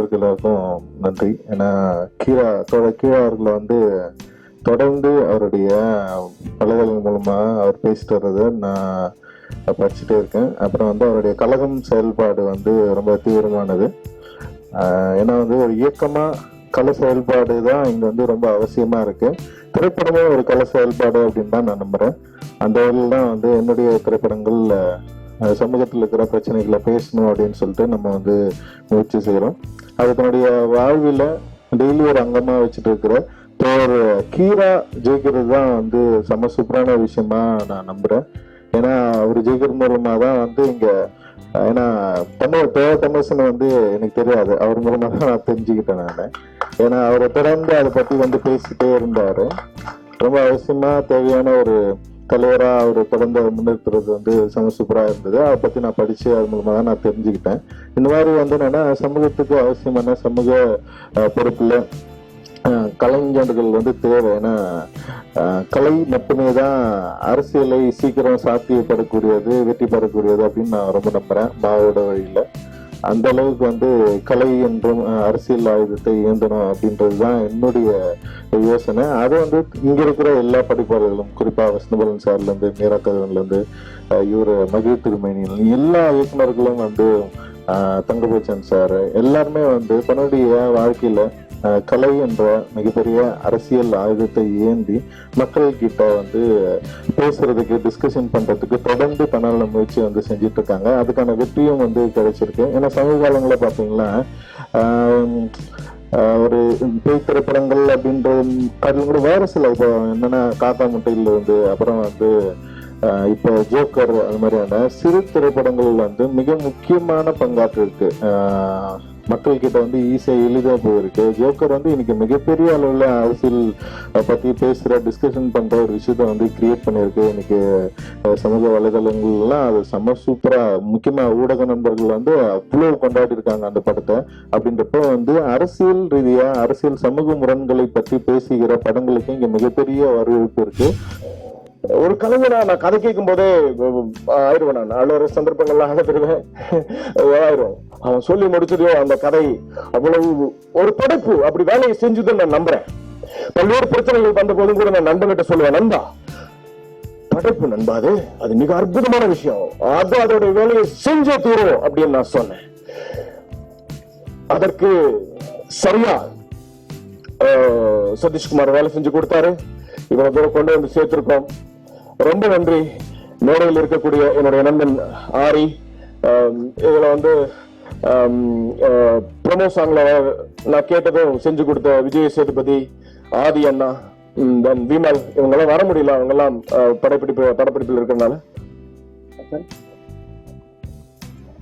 வந்திருக்க எல்லாருக்கும் நன்றி. ஏன்னா கீழா தோட கீழா அவர்களை வந்து தொடர்ந்து அவருடைய வலைதளம் மூலமா அவர் பேசிட்டு வர்றதை நான் படிச்சுட்டே இருக்கேன். அப்புறம் வந்து அவருடைய கழகம் செயல்பாடு வந்து ரொம்ப தீவிரமானது. ஏன்னா வந்து ஒரு இயக்கமா கலை செயல்பாடு தான் இங்க வந்து ரொம்ப அவசியமா இருக்கு. திரைப்படமே ஒரு கலை செயல்பாடு அப்படின்னு தான் நான் நம்புறேன். அந்த வகையில் தான் வந்து என்னுடைய திரைப்படங்கள் சமூகத்தில் இருக்கிற பிரச்சனைகளை பேசணும் அப்படின்னு சொல்லிட்டு நம்ம வந்து முயற்சி செய்கிறோம் அது தன்னுடைய வாழ்வில் டெய்லி ஒரு அங்கமாக வச்சுட்டு இருக்கிற தோர் கீரா ஜெயிக்கிறது தான் வந்து செம சூப்பரான விஷயமா நான் நம்புகிறேன் ஏன்னா அவர் ஜெயிக்கிறது மூலமாக தான் வந்து இங்கே ஏன்னா தமிழ் தேவ தமிழசன் வந்து எனக்கு தெரியாது. அவர் மூலமாக தான் நான் தெரிஞ்சுக்கிட்டேன் நான். ஏன்னா அவரை தொடர்ந்து அதை பற்றி வந்து பேசிட்டே இருந்தார். ரொம்ப அவசியமாக தேவையான ஒரு தலைவராக அவர் தொடர்ந்து அதை முன்னிறுத்துறது வந்து செம சூப்பராக இருந்தது. அதை பற்றி நான் படித்து அது மூலமாக தான் நான் தெரிஞ்சுக்கிட்டேன். இந்த மாதிரி வந்து என்னென்னா சமூகத்துக்கு அவசியமான சமூக பொறுப்பில் கலைஞர்கள் வந்து தேவை. ஏன்னா கலை மட்டுமே தான் அரசியலை சீக்கிரம் சாத்தியப்படக்கூடியது வெற்றி பெறக்கூடியது அப்படின்னு நான் ரொம்ப நம்புகிறேன் மாவோட வழியில். அந்த அளவுக்கு வந்து கலை என்றும் அரசியல் ஆயுதத்தை இயந்தணும் அப்படின்றது தான் என்னுடைய யோசனை. அது வந்து இங்க இருக்கிற எல்லா படிப்பாளர்களும் குறிப்பா விஷ்ணுபலன் சார்ல இருந்து மீரா கதவன்ல இருந்து மகிழ் திருமேனியில் எல்லா இயக்குநர்களும் வந்து தங்கபோச்சன் சார் எல்லாருமே வந்து தன்னுடைய வாழ்க்கையில கலை என்ற மிகப்பெரிய அரசியல் ஆயுதத்தை ஏந்தி மக்கள் கிட்ட வந்து பேசுறதுக்கு டிஸ்கஷன் பண்றதுக்கு தொடர்ந்து தன்னால முயற்சி வந்து செஞ்சுட்டு இருக்காங்க அதுக்கான வெற்றியும் வந்து கிடைச்சிருக்கு. ஏன்னா சமீப காலங்களில் பார்த்தீங்கன்னா ஒரு பேய் திரைப்படங்கள் அப்படின்ற அதில் கூட வேற சில இப்போ என்னென்னா காக்கா முட்டையில் வந்து அப்புறம் வந்து இப்போ ஜோக்கர் அது மாதிரியான சிறு திரைப்படங்கள் வந்து மிக முக்கியமான பங்காற்று இருக்கு மக்கள் கிட்ட வந்து ஈஸியாக எளிதாக போயிருக்கு. ஜோக்கர் வந்து இன்னைக்கு மிகப்பெரிய அளவில் அரசியல் பற்றி பேசுகிற டிஸ்கஷன் பண்ணுற ஒரு விஷயத்த வந்து கிரியேட் பண்ணியிருக்கு. இன்னைக்கு சமூக வலைதளங்கள்லாம் அது செம்ம சூப்பராக முக்கியமாக ஊடக நண்பர்கள் வந்து அவ்வளோ கொண்டாடி இருக்காங்க அந்த படத்தை. அப்படின்றப்ப வந்து அரசியல் ரீதியாக அரசியல் சமூக முரண்களை பற்றி பேசுகிற படங்களுக்கு இங்கே மிகப்பெரிய வரவேற்பு இருக்குது ஒரு கலைஞனா நான் கதை கேட்கும் போதே ஆயிடுவேன் நான். அழுகிற சந்தர்ப்பங்கள்லாம் அழுதுருவேன் ஆயிரும். அவன் சொல்லி முடிச்சதையோ அந்த கதை அவ்வளவு ஒரு படைப்பு. அப்படி வேலையை செஞ்சுதான் நான் நம்புறேன். பல்வேறு பிரச்சனைகள் வந்த போதும் கூட நான் நண்பன்கிட்ட சொல்லுவேன் நண்பா படைப்பு நண்பாது அது மிக அற்புதமான விஷயம். அது அதோட வேலையை செஞ்சே தீரும் அப்படின்னு நான் சொன்னேன். அதற்கு சரியா அஹ், சதீஷ்குமார் வேலை செஞ்சு கொடுத்தாரு. இவ்வளவு தூரம் கொண்டு வந்து சேர்த்திருக்கோம். ரொம்ப நன்றி. மேடையில் இருக்கக்கூடிய என்னுடைய நண்பன் ஆரி. இதில் வந்து ப்ரொமோ சாங்ல நான் கேட்டதும் செஞ்சு கொடுத்த விஜய் சேதுபதி ஆதி அண்ணா தென் விமல் இவங்கெல்லாம் வர முடியல. அவங்கெல்லாம் படப்பிடிப்பு படப்பிடிப்பில் இருக்கிறதுனால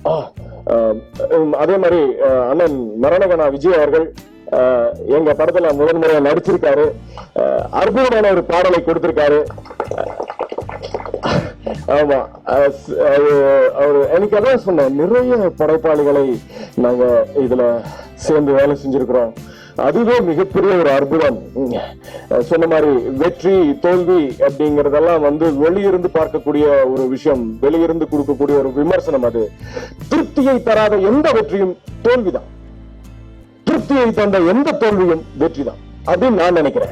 ஆ, அதே மாதிரி அண்ணன் மரணகனா விஜய் அவர்கள் எங்க படத்துல முதன்முறையா நடிச்சிருக்காரு. அற்புதமான ஒரு பாடலை கொடுத்திருக்காரு. ஆமா. அவரு எனக்கு அதான் சொன்னேன். நிறைய படைப்பாளிகளை நாங்க இதுல சேர்ந்து வேலை செஞ்சிருக்கிறோம். அதுவே மிகப்பெரிய ஒரு அற்புதம். சொன்ன மாதிரி வெற்றி தோல்வி அப்படிங்கறதெல்லாம் வந்து வெளியிருந்து பார்க்கக்கூடிய ஒரு விஷயம் வெளியிருந்து கொடுக்கக்கூடிய ஒரு விமர்சனம் அது. திருப்தியை தராத எந்த வெற்றியும் தோல்விதான். திருப்தியை தந்த எந்த தோல்வியும் வெற்றிதான். அப்படின்னு நான் நினைக்கிறேன்.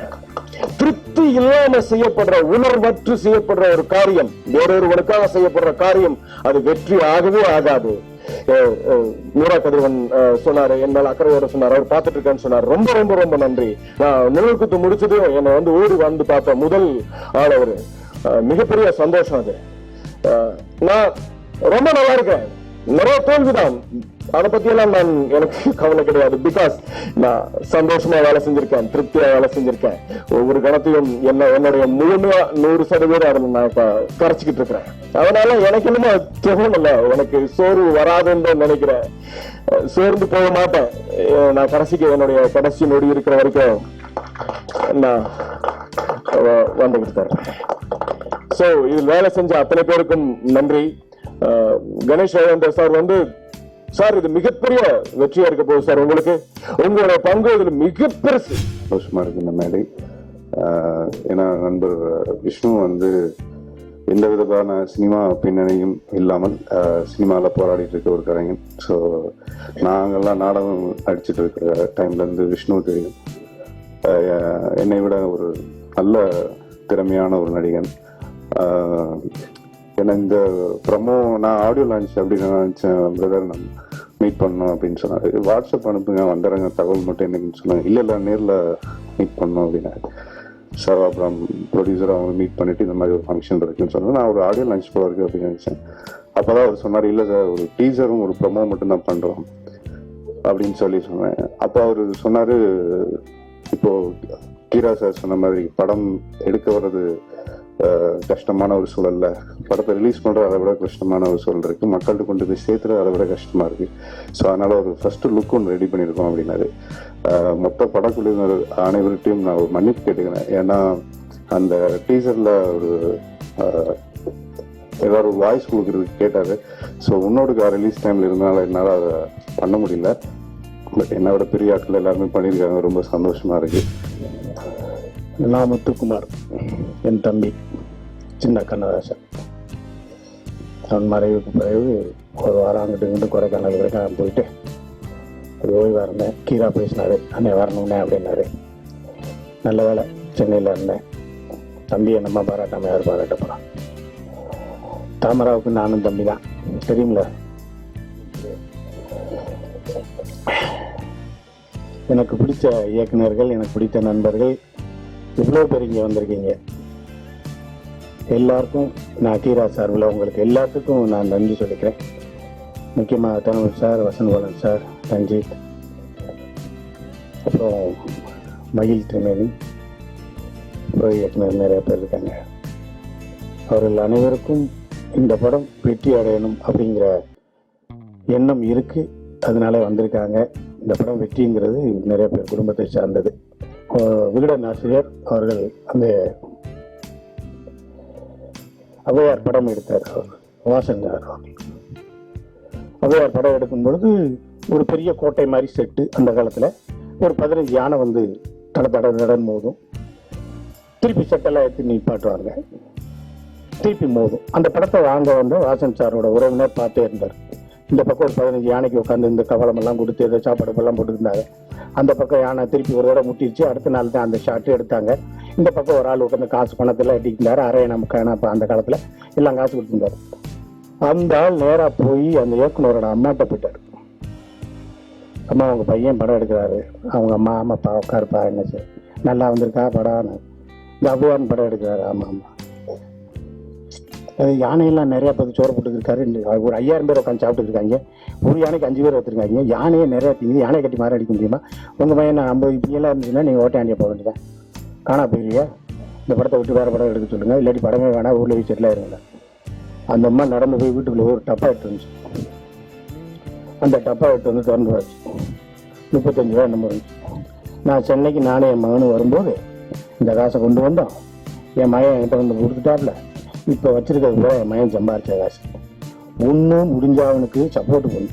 திருப்தி இல்லாம செய்யப்படுற உணர்வற்று செய்யப்படுற ஒரு காரியம் வேறொருவனுக்காக செய்யப்படுற காரியம் அது வெற்றி ஆகவே ஆகாது. அஹ், கதிரவன் சொன்னாரு என் மேல அக்கறையோட சொன்னார் அவர் பார்த்துட்டு இருக்கேன்னு சொன்னார். ரொம்ப ரொம்ப ரொம்ப நன்றி. நான் நிழல் குத்து முடிச்சதும் என்னை வந்து ஓடி வந்து பார்த்த முதல் ஆள் அவரு. மிகப்பெரிய சந்தோஷம் அது. நான் ரொம்ப நல்லா இருக்கேன். நிறைய தோல்விதான் அதை பத்தி எல்லாம் நான் எனக்கு கவலை கிடையாது. பிகாஸ் நான் சந்தோஷமா வேலை செஞ்சிருக்கேன் திருப்தியா வேலை செஞ்சிருக்கேன். ஒவ்வொரு கணத்தையும் என்ன என்னுடைய முழுமையா நூறு சதவீதம் அதில் நான் இப்ப கரைச்சிக்கிட்டு இருக்கிறேன். அதனால எனக்கு என்னமோ தோணல. எனக்கு சோர்வு வராதுன்னு நினைக்கிறேன். சோர்ந்து போக மாட்டேன். நான் கடைசிக்கு என்னுடைய கடைசி நொடி இருக்கிற வரைக்கும் நான் வ- வந்துகிட்டு தரேன். சோ இதில் வேலை செஞ்ச அத்தனை பேருக்கும் நன்றி. அஹ், கணேஷ் சார் வந்து சார் இது மிகப்பெரிய வெற்றியா இருக்க போகுது சார் உங்களுக்கு. உங்களோட பங்கு இதுல மிக பெருசு. சந்தோஷமா இருக்கு இந்த மேடை. ஏன்னா நண்பர் விஷ்ணு வந்து எந்த விதமான சினிமா பின்னணியும் இல்லாமல் சினிமாவில் போராடிட்டு இருக்க ஒரு கலைஞன். ஸோ நாங்கள்லாம் நாடகம் நடிச்சிட்டு இருக்கிற டைம்லேருந்து விஷ்ணு தெரியும். என்னை விட ஒரு நல்ல திறமையான ஒரு நடிகன். ஏன்னா இந்த ப்ரமோ நான் ஆடியோ லான்ச் அப்படின்னு நினச்சேன் பிரதர் நான் மீட் பண்ணணும் அப்படின்னு சொன்னார். வாட்ஸ்அப் அனுப்புங்க வந்துடுங்க தகவல் மட்டும் என்னன்னு சொன்னாங்க. இல்லை இல்லை நேரில் மீட் பண்ணோம் அப்படின்னாரு சார் அப்புறம் ப்ரொடியூசர் அவங்க மீட் பண்ணிட்டு இந்த மாதிரி ஒரு ஃபங்க்ஷன் இருக்குன்னு சொன்னாங்க நான் ஒரு ஆடியோ லான்ச் போல இருக்கு அப்படின்னு நினச்சேன். அப்போதான் அவர் சொன்னார் இல்லை சார் ஒரு டீசரும் ஒரு ப்ரொமோ மட்டும் தான் பண்ணுறோம் அப்படின்னு சொல்லி சொன்னேன். அப்போ அவர் சொன்னார் இப்போது கீரா சார் சொன்ன மாதிரி படம் எடுக்க வர்றது கஷ்டமான ஒரு சூழல்ல படத்தை ரிலீஸ் பண்ணுறது அதை விட கஷ்டமான ஒரு சூழல் இருக்குது மக்கள்கிட்ட கொண்டு போய் சேர்த்துறது அதை விட கஷ்டமாக இருக்குது ஸோ அதனால் ஒரு ஃபஸ்ட்டு லுக் ஒன்று ரெடி பண்ணியிருக்கோம் அப்படின்னாரு. மொத்த படக்குழுவினர் அனைவர்கிட்டையும் நான் ஒரு மன்னிப்பு கேட்டுக்கிறேன். ஏன்னா அந்த டீசரில் ஒரு ஏதாவது ஒரு வாய்ஸ் கொடுக்குறதுக்கு கேட்டார். ஸோ உன்னோட ரிலீஸ் டைம்ல இருந்தனால என்னால் அதை பண்ண முடியல. பட் என்னை விட பெரிய ஆட்கள் எல்லாருமே பண்ணியிருக்காங்க. ரொம்ப சந்தோஷமாக இருக்குது நான் முத்துக்குமார் என் தம்பி சின்ன கண்ணதாசன். அவன் மறைவுக்கு பிறகு ஒரு வாரம் அங்கிட்டு இங்கிட்டு கொடைக்கானல் வரைக்கும் போயிட்டு ஓய்வு ஓய்வாக இருந்தேன். கீரா பேசினாரு அண்ணே வரணுண்ணே அப்படின்னாரு. நல்ல வேலை சென்னையில் இருந்தேன். தம்பியை நம்ம பாராட்டாமல் யார் பாராட்ட போகிறான் தாமராவுக்கு நானும் தம்பி தான். தெரியுங்களா எனக்கு பிடிச்ச இயக்குநர்கள் எனக்கு பிடித்த நண்பர்கள் இவ்வளோ பேர் இங்கே வந்திருக்கீங்க? எல்லாருக்கும் நான் கீரா சார்பில் உங்களுக்கு எல்லாத்துக்கும் நான் நன்றி சொல்லிக்கிறேன். முக்கியமாக தமிழ் சார் வசன்பாலன் சார் ரஞ்சித் அப்புறம் மகிழ் திரிமேனி அப்புறம் இயக்குனர் நிறைய பேர் இருக்காங்க. அவர்கள் அனைவருக்கும் இந்த படம் வெற்றி அடையணும் அப்படிங்கிற எண்ணம் இருக்கு. அதனால வந்திருக்காங்க. இந்த படம் வெற்றிங்கிறது நிறைய பேர் குடும்பத்தை சார்ந்தது. விகடன் ஆசிரியர் அவர்கள் அந்த ஔவையார் படம் எடுத்தார். அவர் வாசன் சார் ஔவையார் படம் எடுக்கும் பொழுது ஒரு பெரிய கோட்டை மாதிரி செட்டு அந்த காலத்துல. ஒரு பதினஞ்சு யானை வந்து தட தட நடன் மோதும். திருப்பி செட்டெல்லாம் எடுத்து நிப்பாட்டுவாங்க. திருப்பி மோதும். அந்த படத்தை வாங்க வந்து வாசன் சாரோட உறவினர் பார்த்தே இருந்தார். இந்த பக்கம் ஒரு பதினஞ்சு யானைக்கு உட்காந்து இந்த கவலமெல்லாம் கொடுத்து ஏதோ சாப்பாடு எல்லாம் போட்டுருந்தாங்க. அந்த பக்கம் யானை திருப்பி ஒரு தடவை முட்டிச்சு அடுத்த நாள் தான் அந்த ஷாட்டு எடுத்தாங்க. இந்த பக்கம் ஒரு ஆள் உட்காந்து காசு பணத்தில் எட்டிக்கிட்டாரு அரைய நமக்கு இப்போ அந்த காலத்தில் எல்லாம் காசு கொடுத்துருந்தாரு. அந்த ஆள் நேராக போய் அந்த இயக்குனரோட அம்மாட்ட போயிட்டாரு. அம்மா அவங்க பையன் படம் எடுக்கிறாரு. அவங்க அம்மா ஆமாப்பா உட்காருப்பா என்ன சார். நல்லா வந்திருக்கா படம் இந்த அபுவான் படம் எடுக்கிறாரு. ஆமாம் ஆமாம் யானையெல்லாம் நிறையா பேர் சோறு போட்டுருக்காரு ஒரு ஐயாயிரம் பேர் உட்காந்து சாப்பிட்டு இருக்காங்க. ஒரு யானைக்கு அஞ்சு பேர் ஒருத்தருக்காங்க. யானையே நிறையா திங்குது யானை கட்டி மாற அடிக்க முடியுமா? உங்கள் பையன் நான் ஐம்பது இப்படியெல்லாம் இருந்துச்சுன்னா நீங்கள் ஓட்டாண்டிய போக வேண்டியதான் காணா போயிருவியா? இந்த படத்தை விட்டு வேற படம் எடுக்க சொல்லுங்கள் இல்லாட்டி படமே வேணாம். ஊரில் போய் செட்டில் அந்த அம்மா நடந்து போய் வீட்டுக்குள்ளே ஒரு டப்பா எடுத்து வந்துச்சு. அந்த டப்பா எடுத்து வந்து திறந்து வச்சு முப்பத்தஞ்சு ரூபா நம்ம இருந்துச்சு. நான் சென்னைக்கு நானே என் மகனும் வரும்போது இந்த காசை கொண்டு வந்தோம். என் மகன் என்கிட்ட வந்து கொடுத்துட்டாப்ல. இப்போ வச்சிருக்கிறது கூட என் மகன் சம்பாரிச்ச காசு. ஒன்று முடிஞ்சா அவனுக்கு சப்போர்ட் பண்ணு.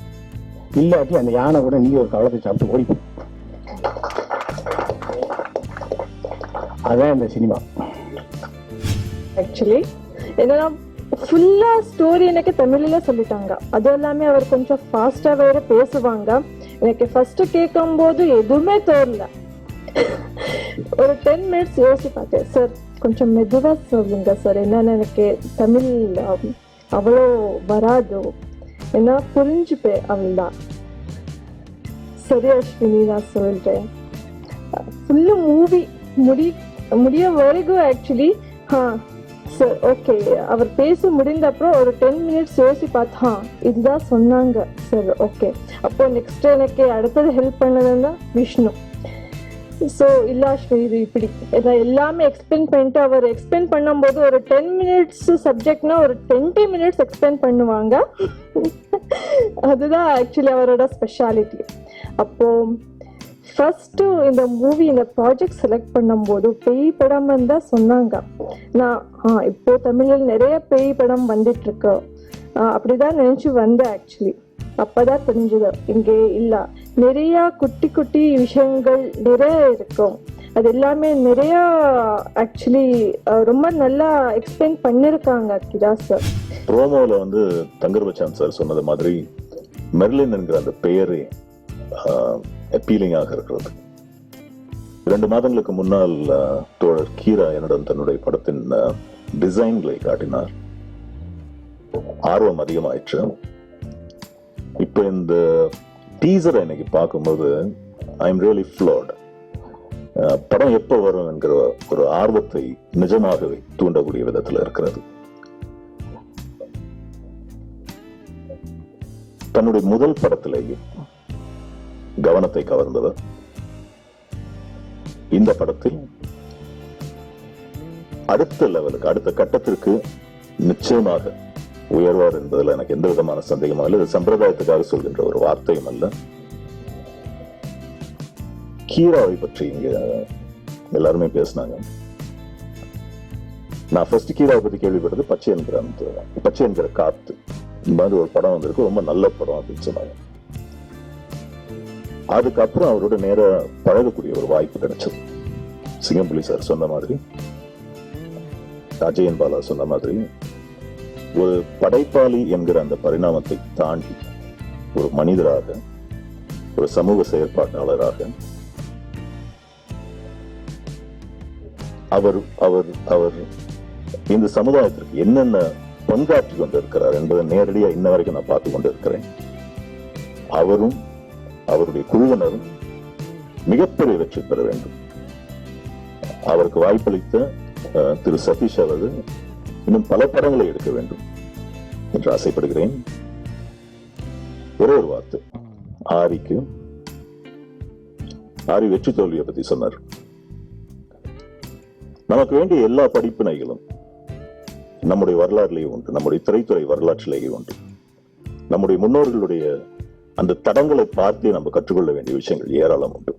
இல்லாட்டி அந்த யானை கூட நீ ஒரு கவலத்தை சாப்பிட்டு ஓடிப்போம் அதான் இந்த சினிமா. ஆக்சுவலி என்னன்னா ஃபுல்லா ஸ்டோரி எனக்கு தமிழ்ல சொல்லிட்டாங்க. அது எல்லாமே அவர் கொஞ்சம் ஃபாஸ்டா வேற பேசுவாங்க. எனக்கு ஃபர்ஸ்ட் கேட்கும் போது எதுவுமே தோணல. ஒரு டென் மினிட்ஸ் யோசிச்சு பார்த்தேன் சார் கொஞ்சம் மெதுவா சொல்லுங்க சார் என்னன்னு எனக்கு தமிழ் அவ்வளோ வராது. என்ன புரிஞ்சுப்பேன் அவள்தான் சரி அஸ்வினி நான் சொல்கிறேன் ஃபுல்லு மூவி முடி முடிய வரைக்கும் ஆக்சுவலி ஆ சார் ஓகே அவர் பேசி முடிந்த அப்புறம் ஒரு டென் மினிட்ஸ் யோசி பார்த்தா இதுதான் சொன்னாங்க சார் ஓகே அப்போ நெக்ஸ்ட் எனக்கு அடுத்தது ஹெல்ப் பண்ணதுன்னா விஷ்ணு. ஸோ இல்லை ஸ்ரீ இது இப்படி. இதை எல்லாமே எக்ஸ்பிளைன் பண்ணிட்டு அவர் எக்ஸ்பிளைன் பண்ணும்போது ஒரு டென் மினிட்ஸ் சப்ஜெக்ட்னா ஒரு டுவெண்ட்டி மினிட்ஸ் எக்ஸ்பிளைன் பண்ணுவாங்க. அதுதான் ஆக்சுவலி அவரோட ஸ்பெஷாலிட்டி அப்போ ஃபஸ்ட்டு இந்த மூவி இந்த ப்ராஜெக்ட் செலக்ட் பண்ணும்போது பேய் படம் தான் சொன்னாங்க. நான் ஆ தமிழில் நிறைய பேய் படம் வந்துட்டு அப்படி தான் அப்படிதான் வந்தேன் ஆக்சுவலி அப்பதான் தெரிஞ்சது இங்கே இல்ல. நிறைய குட்டி குட்டி விஷயங்கள் நிறைய இருக்கும். அது எல்லாமே நிறைய ஆக்சுவலி ரொம்ப நல்லா எக்ஸ்பிளைன் பண்ணியிருக்காங்க கிரா சார் ப்ரோமோவில் வந்து தங்கர்பச்சான் சார் சொன்னது மாதிரி மெர்லின் என்கிற அந்த பெயரே அப்பீலிங்காக இருக்கிறது. இரண்டு மாதங்களுக்கு முன்னால் தோழர் கீரா என்னிடம் தன்னுடைய படத்தின் டிசைன்களை காட்டினார். ஆர்வம் அதிகமாயிற்று. இப்போ இந்த டீசரை இன்னைக்கு பார்க்கும்போது ஐ எம் ரியலி ஃப்ளோட் படம் எப்போ வரும் என்கிற ஒரு ஆர்வத்தை நிஜமாகவே தூண்டக்கூடிய விதத்தில் இருக்கிறது. தன்னுடைய முதல் படத்திலேயே கவனத்தை கவர்ந்தவர். இந்த படத்தில் அடுத்த லெவலுக்கு அடுத்த கட்டத்திற்கு நிச்சயமாக உயர்வார் என்பதில் எனக்கு எந்த விதமான சந்தேகமும் இல்லை. இது சம்பிரதாயத்துக்காக சொல்கின்ற ஒரு வார்த்தையும் அல்ல. கீராவை பற்றி இங்க எல்லாருமே பேசினாங்க. நான் ஃபர்ஸ்ட் கீராவை பற்றி கேள்விப்பட்டது பச்சை என்கிற அந்த பச்சை என்கிற காத்து. இந்த மாதிரி ஒரு படம் வந்திருக்கு ரொம்ப நல்ல படம் அப்படின்னு சொன்னாங்க. அதுக்கப்புறம் அவரோட நேர பழகக்கூடிய ஒரு வாய்ப்பு கிடைச்சது. சிங்கம்புலி சார் சொன்ன மாதிரி அஜயன் பாலா சொன்ன மாதிரி ஒரு படைப்பாளி என்கிற அந்த பரிணாமத்தை தாண்டி ஒரு மனிதராக ஒரு சமூக செயற்பாட்டாளராக அவர் அவர் அவர் இந்த சமுதாயத்திற்கு என்னென்ன பங்காற்றி கொண்டிருக்கிறார் என்பதை நேரடியா இன்ன வரைக்கும் நான் பார்த்து கொண்டிருக்கிறேன். அவரும் அவருடைய குழுவினரும் மிகப்பெரிய வெற்றி பெற வேண்டும். அவருக்கு வாய்ப்பளித்த அஹ், திரு சதீஷ் அவர்கள் இன்னும் பல படங்களை எடுக்க வேண்டும் என்று ஆசைப்படுகிறேன். ஒரே ஒரு வார்த்தை. ஆரிக்கு ஆரி வெற்றி தோல்வியை பத்தி சொன்னார். நமக்கு வேண்டிய எல்லா படிப்பினைகளும் நம்முடைய வரலாறுலேயே உண்டு. நம்முடைய திரைத்துறை வரலாற்றிலேயே உண்டு. நம்முடைய முன்னோர்களுடைய அந்த தடங்களை பார்த்தே நம்ம கற்றுக்கொள்ள வேண்டிய விஷயங்கள் ஏராளம் உண்டு.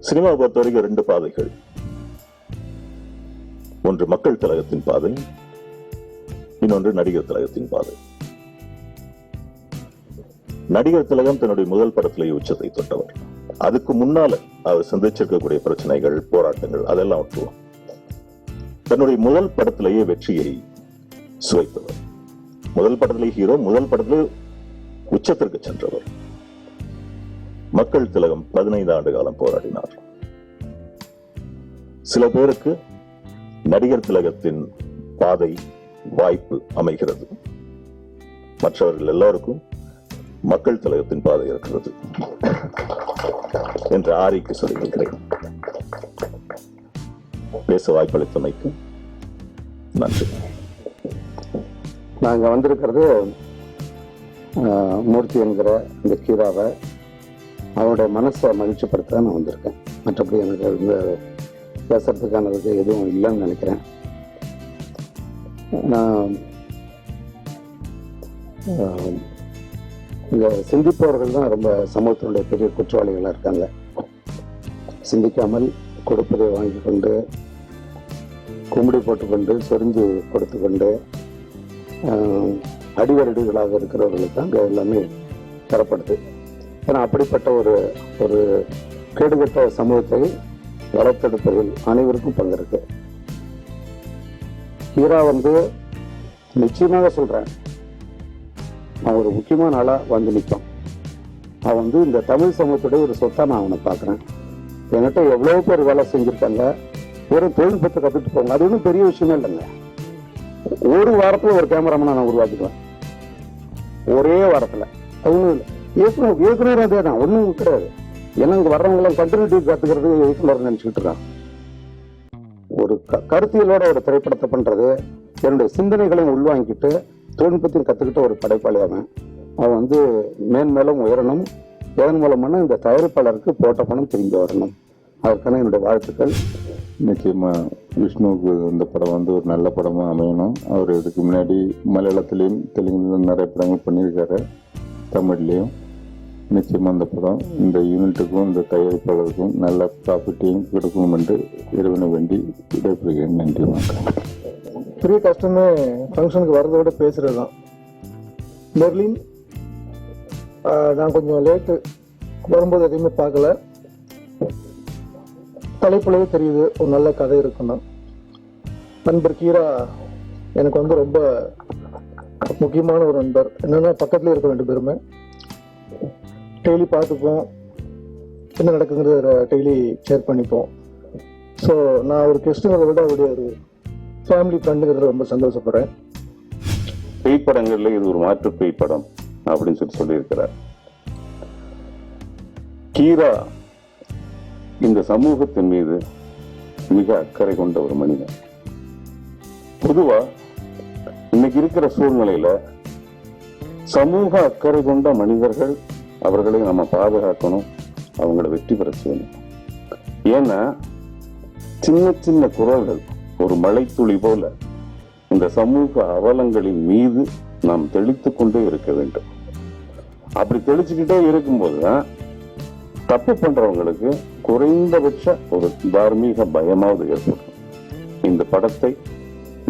சினிமாவை பொறுத்த வரைக்கும் ரெண்டு பாதைகள். ஒன்று மக்கள் கழகத்தின் பாதை இன்னொன்று நடிகர் கழகத்தின் பாதை. நடிகர் திலகம் தன்னுடைய முதல் படத்திலேயே உச்சத்தை தொட்டவர். அதுக்கு முன்னால அவர் சந்திச்சிருக்கக்கூடிய பிரச்சனைகள் போராட்டங்கள் அதெல்லாம் விட்டுருவோம் தன்னுடைய முதல் படத்திலேயே வெற்றியை சுவைத்தவர். முதல் படத்திலே ஹீரோ முதல் படத்திலே உச்சத்திற்கு சென்றவர். மக்கள் திலகம் பதினைந்து ஆண்டு காலம் போராடினார். சில பேருக்கு நடிகர் திலகத்தின் பாதை வாய்ப்பு அமைகிறது. மற்றவர்கள் எல்லோருக்கும் மக்கள் திலகத்தின் பாதை இருக்கிறது என்று ஆரிக்கு சொல்லியிருக்கிறேன். பேச வாய்ப்பளித்தமைக்கு நன்றி. நாங்கள் வந்திருக்கிறது மூர்த்தி என்கிற இந்த கீராவை அவனுடைய மனசை மகிழ்ச்சிப்படுத்த நான் வந்திருக்கேன். மற்றபடி எனக்கு இந்த பேசுறதுக்கானதுக்கு எதுவும் இல்லைன்னு நினைக்கிறேன். நான் இங்கே சிந்திப்பவர்கள் தான் ரொம்ப சமூகத்தினுடைய பெரிய குற்றவாளிகளாக இருக்காங்க. சிந்திக்காமல் கொடுப்பதை வாங்கி கொண்டு கும்பிடி போட்டுக்கொண்டு சொரிஞ்சு கொடுத்து கொண்டு அடிவரடிகளாக இருக்கிறவர்களுக்கு தான் அங்கே எல்லாமே தரப்படுது. ஏன்னா அப்படிப்பட்ட ஒரு ஒரு கேடுகட்ட சமூகத்தை வளர்த்தெடுப்பதில் அனைவருக்கும் பங்கு இருக்கு ஹீரா வந்து நிச்சயமாக சொல்றேன். அவன் ஒரு முக்கியமான ஆளா வந்து நிற்பான் அவன் வந்து இந்த தமிழ் சமூகத்துடைய ஒரு சொத்தா நான் அவனை பார்க்குறேன். என்கிட்ட எவ்வளோ பேர் வேலை செஞ்சுருக்காங்க. ஒரு தொழில்நுட்பத்தை கற்றுட்டு போங்க. அது ஒன்றும் பெரிய விஷயமே இல்லைங்க. ஒரு வாரத்துல ஒரு கேமராமேனை நான் உருவாக்கிடுவேன். ஒரே வாரத்துல. ஒன்றும் இல்லை. இயக்குனர் இயக்குனர் அதே தான் ஒன்றும் கிடையாது. ஏன்னா இங்க வர்றவங்களாம் கண்டினியூட்டி கத்துக்கிறது இயக்குனர் நினச்சிக்கிட்டு இருக்கான் ஒரு க- கருத்தியலோட ஒரு திரைப்படத்தை பண்றது என்னுடைய சிந்தனைகளையும் உள்வாங்கிட்டு தொழில்நுட்பத்தையும் கத்துக்கிட்ட ஒரு படைப்பாளி அவன் அவன் வந்து மேன்மேலும் உயரணும் இதன் மூலமான இந்த தயாரிப்பாளருக்கு போட்ட பணம் திரும்பி வரணும். அதற்கான என்னுடைய வாழ்த்துக்கள். நிச்சயமா விஷ்ணுவுக்கு இந்த படம் வந்து ஒரு நல்ல படமாக அமையணும். அவர் இதுக்கு முன்னாடி மலையாளத்திலையும் தெலுங்குலையும் நிறைய படங்கள் பண்ணியிருக்காரு தமிழ்லையும். நிச்சயமாக அந்த படம் இந்த யூனிட்டுக்கும் இந்த தயாரிப்பாளருக்கும் நல்ல ப்ராஃபிட்டையும் கொடுக்கும் என்று இறைவனை வேண்டி விடைபெறுகிறேன். நன்றி வணக்கம். பெரிய கஷ்டமே ஃபங்க்ஷனுக்கு வரதை விட பேசுறது தான். பெர்லின் நான் கொஞ்சம் லேட்டு வரும்போது எதையுமே பார்க்கல. தலைப்புலவே தெரியுது ஒரு நல்ல கதை இருக்குன்னு. நண்பர் கீரா எனக்கு வந்து ரொம்ப முக்கியமான ஒரு நண்பர். என்னென்னா பக்கத்துலேயே இருக்க ரெண்டு பேருமே. டெய்லி பார்த்துப்போம். என்ன நடக்குங்கிறத டெய்லி ஷேர் பண்ணிப்போம். ஸோ நான் ஒரு கெஸ்ட்டுங்கிறத விட அவருடைய ஒரு ஃபேமிலி ஃப்ரெண்டுங்கிறத ரொம்ப சந்தோஷப்படுறேன். பேய் படங்கள்ல இது ஒரு மாற்று பேய் படம் அப்படின்னு சொல்லி சொல்லியிருக்கிறார். கீரா இந்த சமூகத்தின் மீது மிக அக்கறை கொண்ட ஒரு மனிதன். பொதுவா இன்னைக்கு இருக்கிற சூழ்நிலையில சமூக அக்கறை கொண்ட மனிதர்கள் அவர்களை நம்ம பாதுகாக்கணும். அவங்கள வெற்றி பெற செய்யணும். ஏன்னா சின்ன சின்ன குரல்கள் ஒரு மழைத்துளி போல இந்த சமூக அவலங்களின் மீது நாம் தெளித்து கொண்டே இருக்க வேண்டும். அப்படி தெளிச்சுக்கிட்டே இருக்கும்போதுதான் தப்பு பண்றவங்களுக்கு குறைந்தபட்ச ஒரு தார்மீக பயமாவது ஏற்படும். இந்த படத்தை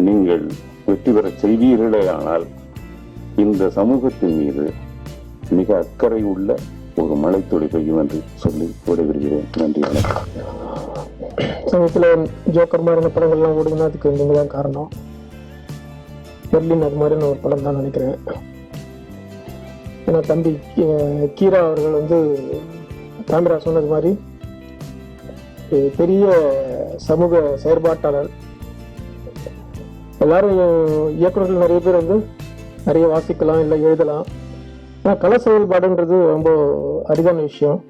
நீங்கள் வெற்றி பெற செய்வீர்களே ஆனால் இந்த சமூகத்தின் மீது மிக அக்கறை உள்ள ஒரு மழைத்துளி பெய்யும் என்று சொல்லி விடைபெறுகிறேன் நன்றி வணக்கம். சமயத்தில் ஜோக்கர் மாதிரியான படங்கள்லாம் ஓடுதுன்னா அதுக்கு நீங்கள் தான் காரணம். பெர்லின் அது மாதிரியான ஒரு படம் தான் நினைக்கிறேன். ஏன்னா தம்பி கீரா அவர்கள் வந்து தாமிரா சொன்னது மாதிரி பெரிய சமூக செயற்பாட்டாளர். எல்லாரும் இயக்குநர்கள் நிறைய பேர் வந்து நிறைய வாசிக்கலாம் இல்லை எழுதலாம். ஆனால் கலை செயல்பாடுன்றது ரொம்ப அரிதான விஷயம்.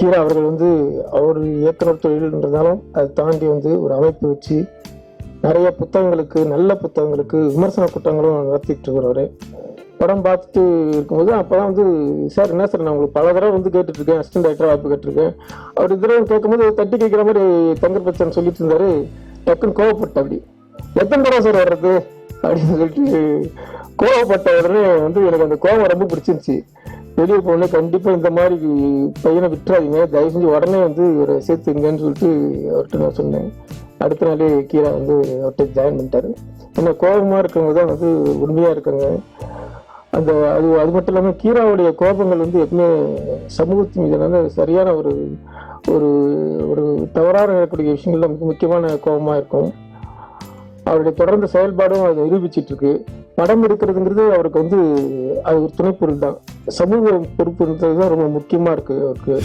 கீரா அவர்கள் வந்து அவர் இயக்குனர் தொழில்ன்றதாலும் அதை தாண்டி வந்து ஒரு அமைப்பு வச்சு நிறைய புத்தகங்களுக்கு நல்ல புத்தகங்களுக்கு விமர்சன கூட்டங்களும் நடத்திட்டு இருக்கிறாரு படம் பார்த்துட்டு இருக்கும்போது அப்பதான் வந்து சார் என்ன சார் நான் உங்களுக்கு பல தடவை வந்து கேட்டுட்ருக்கேன் அசிஸ்டன்ட் டைரக்டர் வாய்ப்பு கேட்டிருக்கேன். அவர் தடவை கேட்கும்போது தட்டி கேட்குற மாதிரி தங்கர் பச்சன் சொல்லிட்டு இருந்தாரு. டக்குன்னு கோவப்பட்ட அப்படி. எத்தனை தடவை சார் வர்றது? அப்படின்னு சொல்லிட்டு கோவப்பட்ட உடனே வந்து எனக்கு அந்த கோவம் ரொம்ப பிடிச்சிருந்துச்சு வெளியே போனே கண்டிப்பாக இந்த மாதிரி பையனை விட்டுறாதீங்க. தயவு செஞ்சு உடனே வந்து இவரை சேர்த்துங்கன்னு சொல்லிட்டு அவர்கிட்ட நான் சொன்னேன். அடுத்த நாளே கீழே வந்து அவர்கிட்ட ஜாயின் பண்ணிட்டாரு. ஏன்னா கோபமாக இருக்கவங்க தான் வந்து உண்மையாக இருக்காங்க. அந்த அது அது மட்டும் இல்லாமல் கீராவுடைய கோபங்கள் வந்து எப்பவுமே சமூகத்தின் மீதான சரியான ஒரு ஒரு ஒரு தவறாக இருக்கக்கூடிய விஷயங்கள்ல மிக முக்கியமான கோபமாக இருக்கும். அவருடைய தொடர்ந்த செயல்பாடும் அதை நிரூபிச்சிட்டு இருக்கு. படம் எடுக்கிறதுங்கிறது அவருக்கு வந்து அது ஒரு துணைப்பொருள் தான் சமூக பொறுப்புன்றது தான் ரொம்ப முக்கியமாக இருக்குது அவருக்கு.